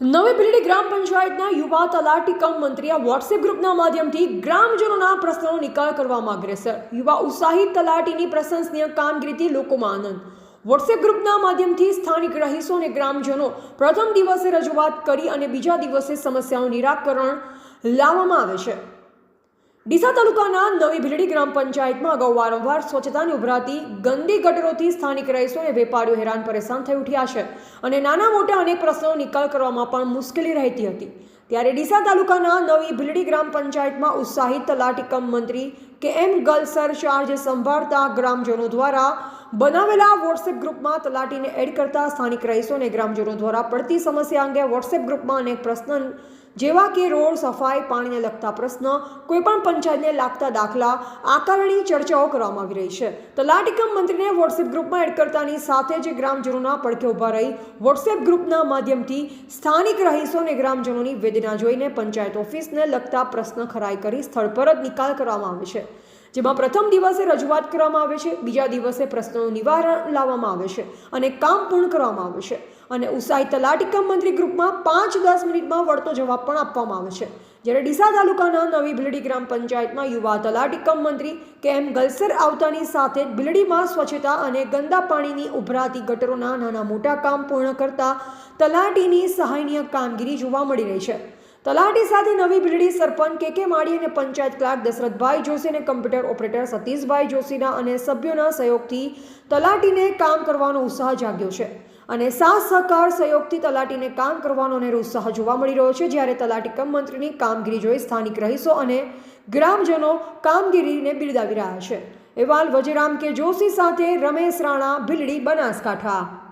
નવી બિલ્ડી ગ્રામ પંચાયતના યુવા તલાટી કમ મંત્રી આ વોટ્સએપ ગ્રુપના માધ્યમથી ગ્રામજનોના પ્રશ્નોનો નિકાલ કરવામાં અગ્રેસર યુવા ઉત્સાહિત તલાટીની પ્રશંસનીય કામગીરીથી લોકોમાં આનંદ. વોટ્સએપ ગ્રુપના માધ્યમથી સ્થાનિક રહીશો અને ગ્રામજનો પ્રથમ દિવસે રજૂઆત કરી અને બીજા દિવસે સમસ્યાનું નિરાકરણ લાવવામાં આવે છે. ડીસા તાલુકાના નવી ભીલડી ગ્રામ પંચાયતમાં અગાઉ વારંવાર સ્વચ્છતાની ઉભરાતી ગંદી ગટરોથી સ્થાનિક રહીશો અને વેપારીઓ હેરાન પરેશાન થઈ ઉઠ્યા છે અને નાના મોટા અનેક પ્રશ્નો નિકાલ કરવામાં પણ મુશ્કેલી રહેતી હતી. ત્યારે ડીસા તાલુકાના નવી ભીલડી ગ્રામ પંચાયતમાં ઉત્સાહિત તલાટી કમ મંત્રી કે એમ ગલસર ચાર્જ સંભાળતા ગ્રામજનો દ્વારા બનાવેલા વોટ્સએપ ગ્રુપમાં તલાટીને એડ કરતા સ્થાનિક રહીશો અને ગ્રામજનો દ્વારા પડતી સમસ્યા અંગે વોટ્સએપ ગ્રુપમાં અનેક પ્રશ્ન જેવા કે રોડ, સફાઈ, પાણીને લગતા પ્રશ્ન, કોઈપણ પંચાયતને લાગતા દાખલા, આકારણી ચર્ચાઓ કરવામાં આવી રહી છે. તલાટીકમ મંત્રીને વોટ્સએપ ગ્રુપમાં એડ કરતાની સાથે જ ગ્રામજનોના પડખે ઊભા રહી વોટ્સએપ ગ્રુપના માધ્યમથી સ્થાનિક રહીશો અને ગ્રામજનોની વેદના જોઈને પંચાયત ઓફિસને લગતા પ્રશ્ન ખરાઈ કરી સ્થળ પર જ નિકાલ કરવામાં આવે છે. જેમાં પ્રથમ દિવસે રજૂઆત કરવામાં આવે છે, બીજા દિવસે પ્રશ્નોનું નિવારણ લાવવામાં આવે છે અને કામ પૂર્ણ કરવામાં આવે છે. અને ઉસાઈ તલાટીકમ મંત્રી ગ્રુપમાં પાંચ દસ મિનિટમાં વળતો જવાબ પણ આપવામાં આવે છે. જ્યારે ડીસા તાલુકાના નવી ભીલડી ગ્રામ પંચાયતમાં યુવા તલાટીકમ મંત્રી કે એમ ગલસર આવતાની સાથે ભીલડીમાં સ્વચ્છતા અને ગંદા પાણીની ઉભરાતી ગટરોના નાના મોટા કામ પૂર્ણ કરતા તલાટીની સહાયનીય કામગીરી જોવા મળી રહી છે. તલાટી સાથે નવી ભીલડી સરપંચ કે કે માળી અને પંચાયત ક્લાર્ક દશરથભાઈ જોશી અને કમ્પ્યુટર ઓપરેટર સતીશભાઈ જોશીના અને સભ્યોના સહયોગથી તલાટીને કામ કરવાનો ઉત્સાહ જાગ્યો છે. અને સાથ સહકાર સહયોગથી તલાટીને કામ કરવાનો અનેરો ઉત્સાહ જોવા મળી રહ્યો છે, જ્યારે તલાટી કમ મંત્રીની કામગીરી જોઈ સ્થાનિક રહીશો અને ગ્રામજનો કામગીરીને બિરદાવી રહ્યા છે. એવાલ વજીરામ કે જોશી સાથે રમેશ રાણા, ભીલડી, બનાસકાંઠા.